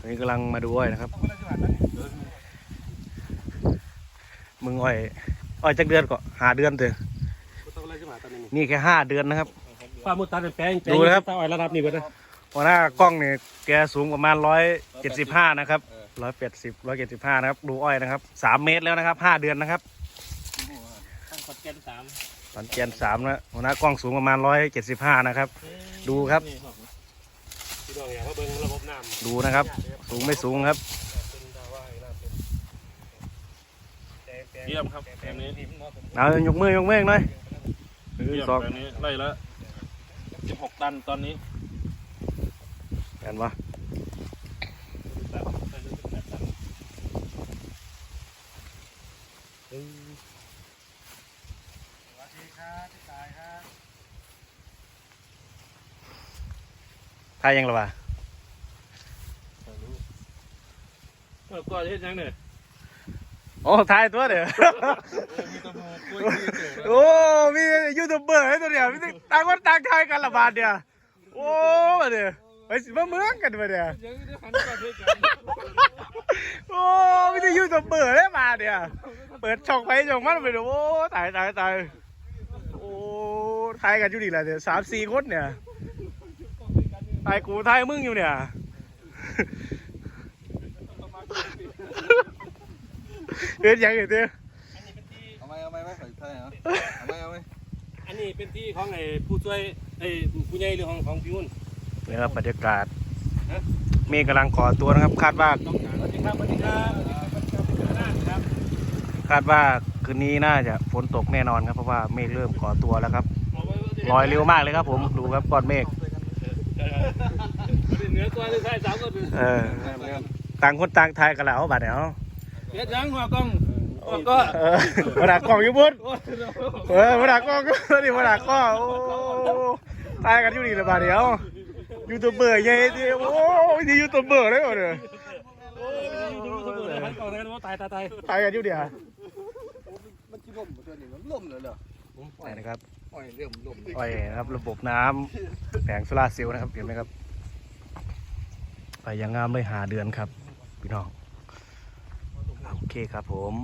อันนี้กำลังมาดูอ้อยนะครับ มึงอ้อย อ้อยจักเดือนก็หาเดือนเถอะนี่แค่ห้าเดือนนะครับป้ามุดตันแปลงดูนะครับตาอ้อยระดับนี้เบิดนะหัวหน้ากล้องเนี่ยแกสูงประมาณร้อยเจ็ดสิบห้านะครับร้อยแปดสิบร้อยเจ็ดสิบห้านะครับ ดูอ้อยนะครับสามเมตรแล้วนะครับห้าเดือนนะครับตั้งขดแกนสามตอนเกียนสามนะหัวหน้ากล้องสูงประมาณร้อยเจ็ดสิบห้านะครับ ดูครับ พี่น้องอย่าเขาเบิ่งระบบน้ำดูนะครับ สูงไม่สูงครับ เยี่ยมครับแปลงนี้เอายกมือยกมือหน่อยหนึ่เยี่ยงมสองแปลงนี้ไล่ละสิบหกตันตอนนี้กันวะทาย ยังหรอวะเออก็เฮ็ดยังเนี่ยโอ้ทายตัวเดี๋ยวโอ้มียูทูบเบอร์ให้ตัวเดียวมีต่างคนต่างทายกันละบาทเดียวโอ้มาเดี๋ยวไปสิมาเมืองกันมาเดี๋ยวยังได้หันก่อนเฮ็ดกันโอ้มีแต่ยูทูบเบอร์ได้มาเดี๋ยวเปิดช่องไปช่องมันไปดูโอ้ตายตายตายโอ้ทายกันอยู่ดีแหละเดี๋ยวสามสี่คนเนี่ย ทายกูทายมึงอยู่เนี่ยเฮ็ดหยังไงเด้อเอาไหมเอาไหมไม่ใส่ไทยเหรอเอาไหมเอาไหมอันนี้เป็นที่ของไอ้ผู้ช่วยไอ้ผู้ใหญ่หรือของของพี่มุ่นนี่ครับบรรยากาศเมฆกำลังก่อตัวนะครับ คาดว่าสวัสดีครับสวัสดีครับครับคาดว่าคืนนี้น่าจะฝนตกแน่นอนครับเพราะว่าเมฆเริ่มก่อตัวแล้วครับลอยเร็วมากเลยครับ ผมดูครับก้อนเมฆ เหนือตัวเลยใช่สามก็เป็นเออ ต่างคนต่างทายกันแล้วบัดเดี๋ยวเฮ็ดยังหัวกล้องหัวก็เออมาดักกล้องอยู่บุญเออมาดักกล้องก็นี่มาดักกล้องโอ้ทายกันอยู่นี่ละบัดเดี๋ยวยูทูบเบอร์ใหญ่ดิโอ้ยนี่ยูทูบเบอร์เลยเหรอเนี่ยดูสมุดหันกล้องเลยว่าตายตายตายทายกันอยู่เดี๋ยวมันที่ล่มตัวนี้มันล่มเลยเหรอนี่นะครับ อ้ยเรื่องมันล่มอ้อยนะครับระบบน้ำแผงโซลาร์เซลล์นะครับเห็นไหมครับ ไปอยังงามเลยหาเดือนครับ พี่น้อง โอเคครับผม